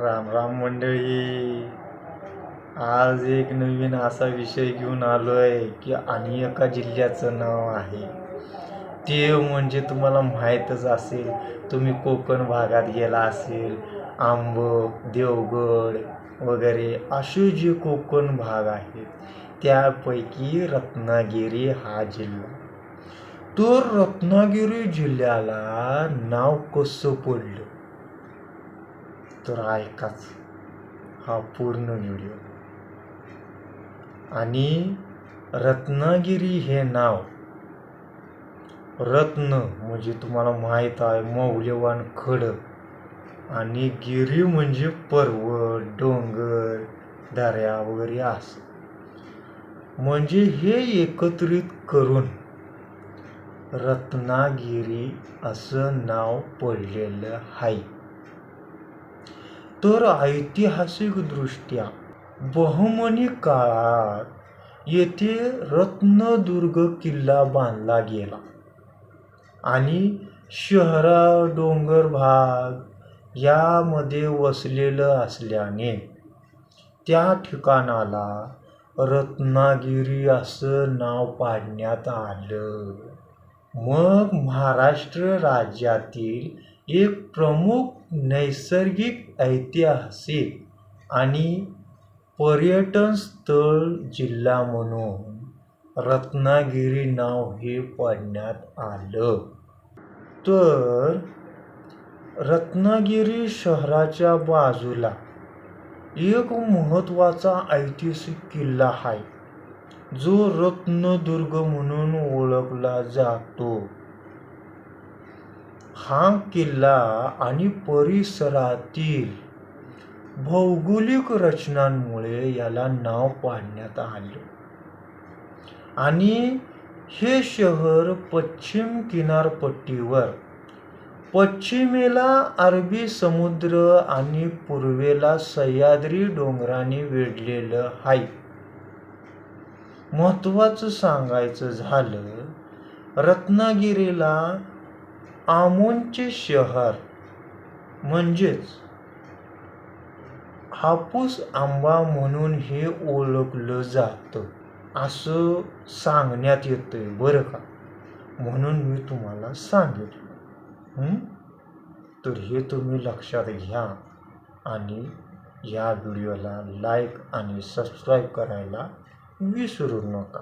राम राम मंडळी. आज एक नवीन असा विषय घेऊन आलो आहे की आणि एका जिल्ह्याचं नाव आहे. ते म्हणजे तुम्हाला माहीतच असेल तुम्ही कोकण भागात गेला असेल आंब देवगड वगैरे असे जे कोकण भाग आहेत त्यापैकी रत्नागिरी हा जिल्हा. तर रत्नागिरी जिल्ह्याला नाव कसं पडलं? तर ऐकाच हा पूर्ण व्हिडिओ. आणि रत्नागिरी हे नाव रत्न म्हणजे तुम्हाला माहीत आहे मौल्यवान खडक आणि गिरी म्हणजे पर्वत डोंगर दऱ्या वगैरे असं. म्हणजे हे एकत्रित करून रत्नागिरी असं नाव पडलेलं आहे. तर ऐतिहासिकदृष्ट्या बहमनी काळात येथे रत्नदुर्ग किल्ला बांधला गेला आणि शहरा डोंगर भाग यामध्ये वसलेलं असल्याने त्या ठिकाणाला रत्नागिरी असं नाव पाडण्यात आलं. मग महाराष्ट्र राज्यातील एक प्रमुख नैसर्गिक ऐतिहासिक आणि पर्यटन स्थळ जिल्हा म्हणून रत्नागिरी नाव हे पाडण्यात आलं. तर रत्नागिरी शहराच्या बाजूला एक महत्त्वाचा ऐतिहासिक किल्ला आहे जो रत्नदुर्ग म्हणून ओळखला जातो. हा किल्ला आणि परिसरातील भौगोलिक रचनांमुळे याला नाव पाडण्यात आले. आणि हे शहर पश्चिम किनारपट्टीवर पश्चिमेला अरबी समुद्र आणि पूर्वेला सह्याद्री डोंगराने वेढलेलं आहे महत्त्वाचं सांगायचं झालं रत्नागिरीला आमोनचे शहर म्हणजेच हापूस आंबा म्हणून हे ओळखलं जातं असं सांगण्यात येतंय बरं का? म्हणून मी तुम्हाला सांगितलं. तर हे तुम्ही लक्षात घ्या आणि या व्हिडिओला लाईक आणि सबस्क्राईब करायला विसरू नका.